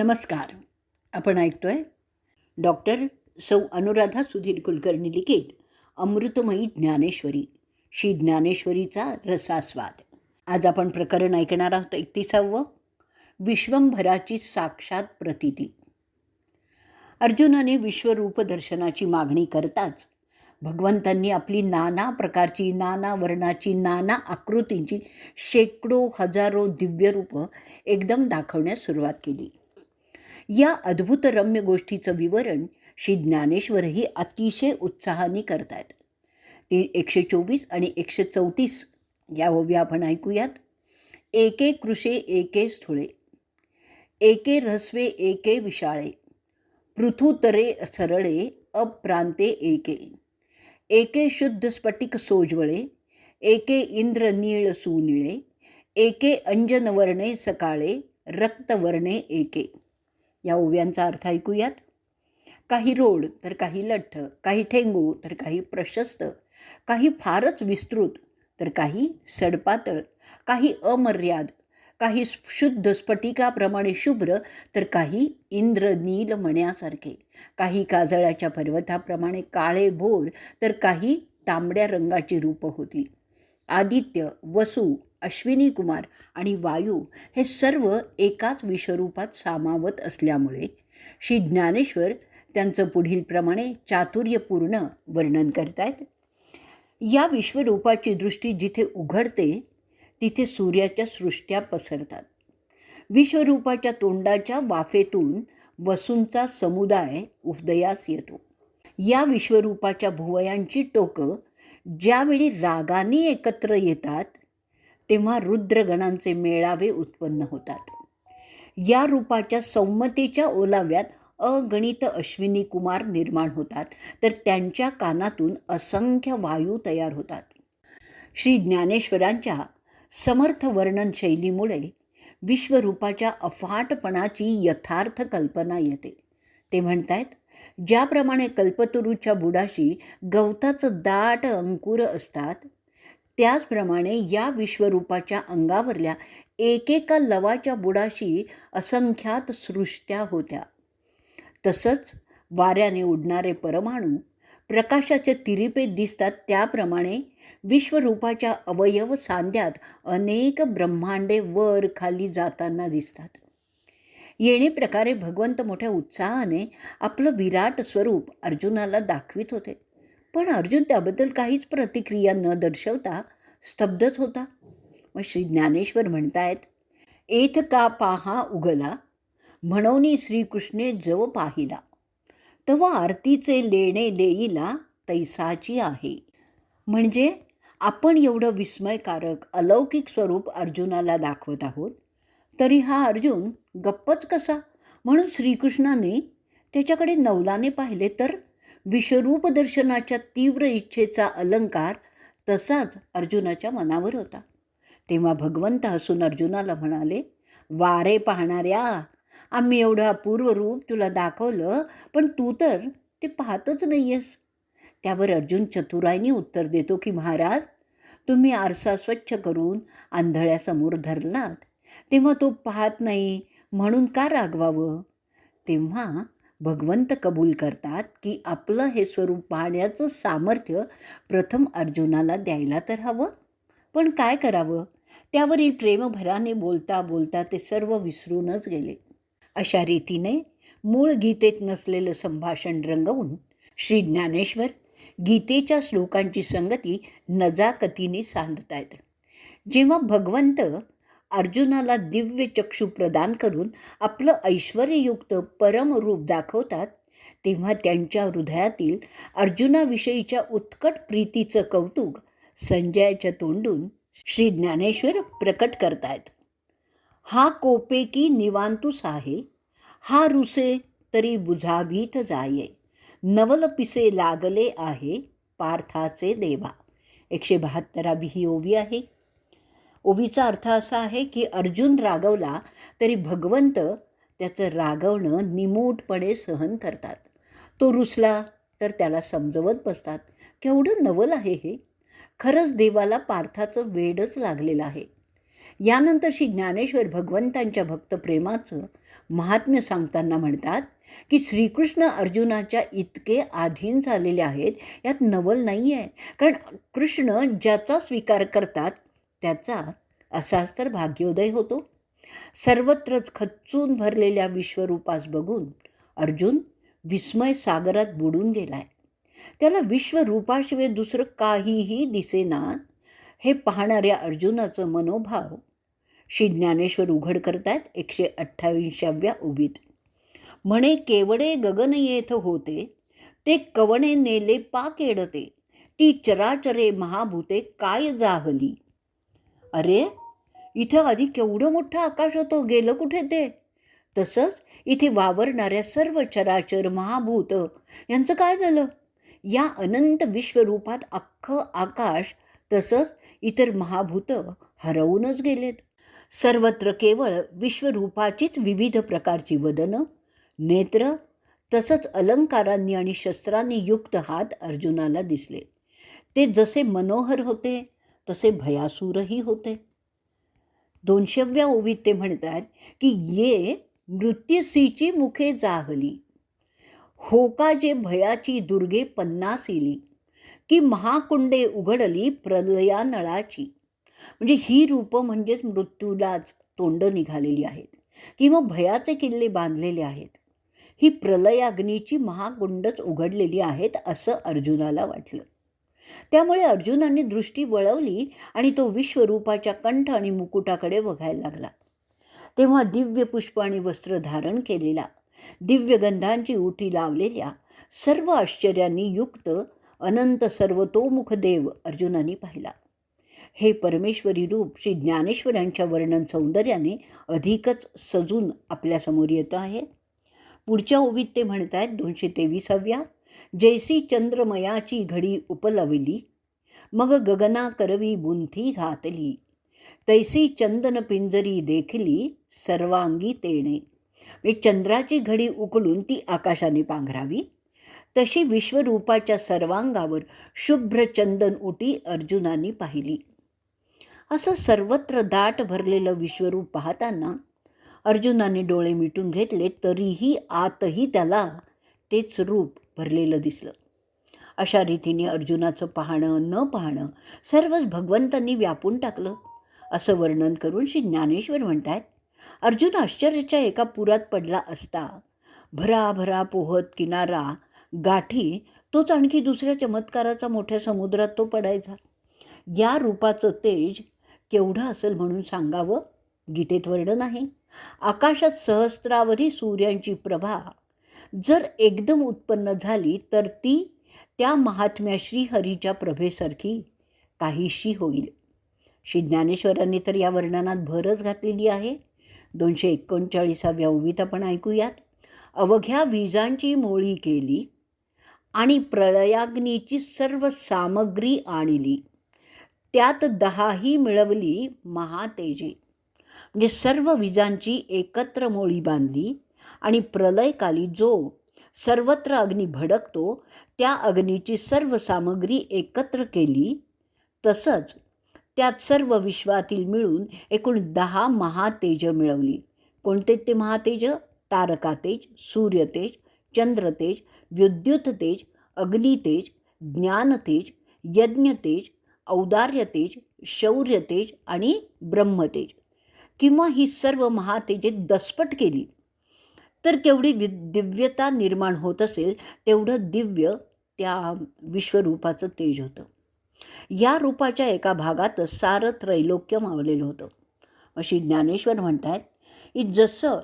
नमस्कार. आपण ऐकतोय डॉक्टर सौ अनुराधा सुधीर कुलकर्णी लिखित अमृतमयी ज्ञानेश्वरी श्री ज्ञानेश्वरीचा रसास्वाद. आज आपण प्रकरण ऐकणार आहोत एकतीसावं विश्वंभराची साक्षात प्रतिती. अर्जुनाने विश्वरूपदर्शनाची मागणी करताच भगवंतांनी आपली नाना प्रकारची नाना वर्णाची नाना आकृतींची शेकडो हजारो दिव्यरूपं एकदम दाखवण्यास सुरुवात केली. या अद्भुत रम्य गोष्टीचं विवरण श्री ज्ञानेश्वरही अतिशय उत्साहाने करतायत ते एकशे चोवीस आणि एकशे चौतीस या ओव्या आपण ऐकूयात. एके कृषे एके स्थुळे. एके रस्वे एके विशाळे. पृथुतरे सरळे अप्रांते एके. एके शुद्ध स्फटिक सोजवळे. एके इंद्र नीळ सुनिळे. एके अंजनवर्णे सकाळे. रक्तवर्णे एके. या ओव्यांचा अर्थ ऐकूयात. काही रोड तर काही लठ्ठ काही ठेंगू तर काही प्रशस्त काही फारच विस्तृत तर काही सडपातळ काही अमर्याद काही शुद्ध स्फटिकाप्रमाणे शुभ्र तर काही इंद्रनील मण्यासारखे काही काजळाच्या पर्वताप्रमाणे काळे भोर तर काही तांबड्या रंगाची रूपं होती. आदित्य वसू अश्विनी कुमार आणि वायू हे सर्व एकाच विश्वरूपात सामावत असल्यामुळे श्री ज्ञानेश्वर त्यांचं पुढीलप्रमाणे चातुर्यपूर्ण वर्णन करतायत. या विश्वरूपाची दृष्टी जिथे उघडते तिथे सूर्याच्या सृष्ट्या पसरतात. विश्वरूपाच्या तोंडाच्या वाफेतून वसूंचा समुदाय उदयास येतो. या विश्वरूपाच्या भुवयांची टोकं ज्यावेळी रागाने एकत्र येतात तेव्हा रुद्रगणांचे मेळावे उत्पन्न होतात. या रूपाच्या सौम्यतेच्या ओलाव्यात अगणित अश्विनी कुमार निर्माण होतात. तर त्यांच्या कानातून असंख्य वायू तयार होतात. श्री ज्ञानेश्वरांच्या समर्थ वर्णन शैलीमुळे विश्वरूपाच्या अफाटपणाची यथार्थ कल्पना येते. ते म्हणतायत ज्याप्रमाणे कल्पतरूच्या बुडाशी गवताचं दाट अंकुर असतात त्याचप्रमाणे या विश्वरूपाच्या अंगावरल्या एकेका लवाच्या बुडाशी असंख्यात सृष्ट्या होत्या. तसंच वाऱ्याने उडणारे परमाणू प्रकाशाचे तिरिपे दिसतात. त्याप्रमाणे विश्वरूपाच्या अवयव सांध्यात अनेक ब्रह्मांडे वर खाली जाताना दिसतात. येणे प्रकारे भगवंत मोठ्या उत्साहाने आपलं विराट स्वरूप अर्जुनाला दाखवित होते. पण अर्जुन त्याबद्दल काहीच प्रतिक्रिया न दर्शवता स्तब्धच होता. मग श्री ज्ञानेश्वर म्हणतायत एथ का पाहा उगला? म्हणून श्रीकृष्णे जव पाहिला. तव आरतीचे लेणे देईला तैसाची आहे. म्हणजे आपण एवढं विस्मयकारक अलौकिक स्वरूप अर्जुनाला दाखवत आहोत तरी हा अर्जुन गप्पच कसा? म्हणून श्रीकृष्णाने त्याच्याकडे नवलाने पाहिले तर विश्वरूप दर्शनाच्या तीव्र इच्छेचा अलंकार तसाच अर्जुनाच्या मनावर होता. तेव्हा भगवंत हसून अर्जुनाला म्हणाले वारे पाहणाऱ्या आम्ही एवढं अपूर्व रूप तुला दाखवलं पण तू तर ते पाहतच नाही आहेस त्यावर अर्जुन चतुराईने उत्तर देतो की महाराज तुम्ही आरसा स्वच्छ करून आंधळ्यासमोर धरलात. तेव्हा तो पाहत नाही म्हणून का रागवावं? तेव्हा भगवंत कबूल करतात की आपलं हे स्वरूप पाहण्याचं सामर्थ्य प्रथम अर्जुनाला द्यायला तर हवं. पण काय करावं? त्यावरील प्रेमभराने बोलता बोलता ते सर्व विसरूनच गेले. अशा रीतीने मूळ गीतेत नसलेलं संभाषण रंगवून श्री ज्ञानेश्वर गीतेच्या श्लोकांची संगती नजाकतीने सांधतायत. जेव्हा भगवंत अर्जुनाला दिव्य चक्षु प्रदान करून आपलं ऐश्वर्ययुक्त परमरूप दाखवतात तेव्हा त्यांच्या हृदयातील अर्जुनाविषयीच्या उत्कट प्रीतीचं कौतुक संजयाच्या तोंडून श्री ज्ञानेश्वर प्रकट करतायत. हा कोपेकी निवांतूस आहे हा रुसे तरी बुझाभीत जाये नवल पिसे लागले आहे पार्थाचे देवा एकशे बहात्तरावी ही ओवी आहे. ओवीचा अर्थ असा आहे की अर्जुन रागवला तरी भगवंत त्याचं रागवणं निमूटपणे सहन करतात. तो रुसला तर त्याला समजवत बसतात. केवढं नवल आहे हे. खरंच देवाला पार्थाचं वेडच लागलेलं आहे. यानंतर श्री ज्ञानेश्वर भगवंतांच्या भक्तप्रेमाचं महात्म्य सांगताना म्हणतात की श्रीकृष्ण अर्जुनाच्या इतके अधीन झालेले आहेत यात नवल नाही आहे कारण कृष्ण ज्याचा स्वीकार करतात त्याचा असाच तर भाग्योदय होतो. सर्वत्रच खच्चून भरलेल्या विश्वरूपास बघून अर्जुन विस्मय सागरात बुडून गेलाय. त्याला विश्वरूपाशिवाय दुसरं काहीही दिसेना हे पाहणाऱ्या अर्जुनाचं मनोभाव श्री ज्ञानेश्वर उघड करतायत एकशे अठ्ठावीसाव्या उभीत म्हणे केवडे गगन येथ होते ते कवणे नेले पा केडते ती चराचरे महाभूते काय जाहली अरे इथं आधी केवढं मोठं आकाश होतं गेलं कुठे ते? तसंच इथे वावरणाऱ्या सर्व चराचर महाभूत यांचं काय झालं? या अनंत विश्वरूपात अख्खं आकाश तसंच इतर महाभूत हरवूनच गेलेत. सर्वत्र केवळ विश्वरूपाचीच विविध प्रकारची वदनं नेत्र तसंच अलंकारांनी आणि शस्त्रांनी युक्त हात अर्जुनाला दिसले. ते जसे मनोहर होते तसे भयासूरही होते. दोनशेव्या ओवीत ते म्हणतात की ये मृत्यूसीची मुखे जाहली. होका जे भयाची दुर्गे पन्नास इली की महाकुंडे उघडली प्रलया नळाची. म्हणजे ही रूपं म्हणजेच मृत्यूलाच तोंड निघालेली आहेत. किंवा भयाचे किल्ले बांधलेले आहेत. ही प्रलयाग्नीची महाकुंडच उघडलेली आहेत असं अर्जुनाला वाटलं. त्यामुळे अर्जुनाने दृष्टी वळवली आणि तो विश्वरूपाच्या कंठ आणि मुकुटाकडे बघायला लागला. तेव्हा दिव्य पुष्प आणि वस्त्र धारण केलेला दिव्य गंधांची उठी लावलेल्या सर्व आश्चर्यांनी युक्त अनंत सर्वतोमुख देव अर्जुनाने पाहिला. हे परमेश्वरी रूप श्री ज्ञानेश्वरांच्या वर्णन सौंदर्याने अधिकच सजून आपल्यासमोर येतं आहे. पुढच्या ओवीत ते म्हणत आहेत दोनशे तेविसाव्या. जैसी चंद्रमयाची घडी उपलवली. मग गगना करवी बुंथी घातली. तैसी चंदन पिंजरी देखली सर्वांगी तेणे. मी चंद्राची घडी उकलून ती आकाशाने पांघरावी. तशी विश्वरूपाच्या सर्वांगावर शुभ्र चंदन उटी अर्जुनाने पाहिली. असं सर्वत्र दाट भरलेलं विश्वरूप पाहताना अर्जुनाने डोळे मिटून घेतले तरीही आतही त्याला तेच रूप भरलेलं दिसलं. अशा रीतीने अर्जुनाचं पाहणं न पाहणं सर्वच भगवंतांनी व्यापून टाकलं. असं वर्णन करून श्री ज्ञानेश्वर म्हणतात अर्जुन आश्चर्याच्या एका पुरात पडला असता भराभरा पोहत किनारा गाठी तोच आणखी दुसऱ्या चमत्काराचा मोठ्या समुद्रात तो पडायचा. या रूपाचं तेज केवढं असेल म्हणून सांगावं? गीतेत वर्णन आहे. आकाशात सहस्त्रावरी सूर्यांची प्रभा जर एकदम उत्पन्न झाली तर ती त्या महात्म्या श्रीहरीच्या प्रभेसारखी काहीशी होईल. श्री ज्ञानेश्वरांनी तर या वर्णनात भरच घातलेली आहे. दोनशे एकोणचाळीसाव्या ओवीत आपण ऐकूयात. अवघ्या विजांची मोळी केली आणि प्रळयाग्नीची सर्व सामग्री आणली. त्यात दहाही मिळवली महातेजे. म्हणजे सर्व विजांची एकत्र मोळी बांधली. आणि प्रलयकाली जो सर्वत्र अग्नी भडकतो त्या अग्नीची सर्व सामग्री एकत्र केली तसंच त्यात सर्व विश्वातील मिळून एकूण दहा महातेज मिळवली. कोणते ते महातेज? तारकातेज सूर्यतेज चंद्रतेज विद्युततेज अग्नितेज ज्ञानतेज यज्ञतेज औदार्यतेज शौर्यतेज आणि ब्रह्मतेज. किंवा ही सर्व महातेजे दसपट केली. तर केवढी वि दिव्यता निर्माण होत असेल तेवढं दिव्य त्या विश्वरूपाचं तेज होतं. या रूपाच्या एका भागातच सारं त्रैलोक्य मावलेलं होतं. अशी ज्ञानेश्वर म्हणतात की जसं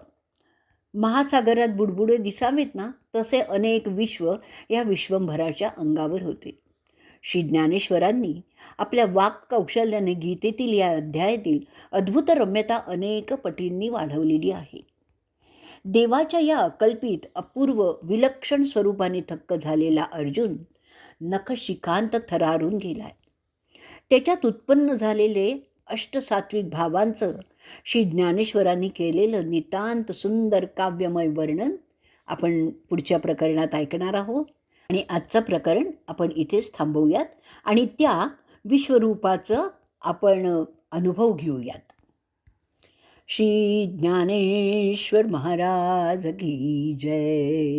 महासागरात बुडबुडे दिसावेत ना तसे अनेक विश्व या विश्वंभराच्या अंगावर होते. श्री ज्ञानेश्वरांनी आपल्या वाक्कौशल्याने गीतेतील या अध्यायातील अद्भुत रम्यता अनेक पटींनी वाढवलेली आहे. देवाच्या या अकल्पित अपूर्व विलक्षण स्वरूपाने थक्क झालेला अर्जुन नखशिखांत थरारून गेलाय. त्याच्यात उत्पन्न झालेले अष्टसात्विक भावांचं श्री ज्ञानेश्वरांनी केलेलं नितांत सुंदर काव्यमय वर्णन आपण पुढच्या प्रकरणात ऐकणार आहोत. आणि आजचं प्रकरण आपण इथेच थांबवूयात आणि त्या विश्वरूपाचं आपण अनुभव घेऊयात. श्री ज्ञानेश्वर महाराज की जय।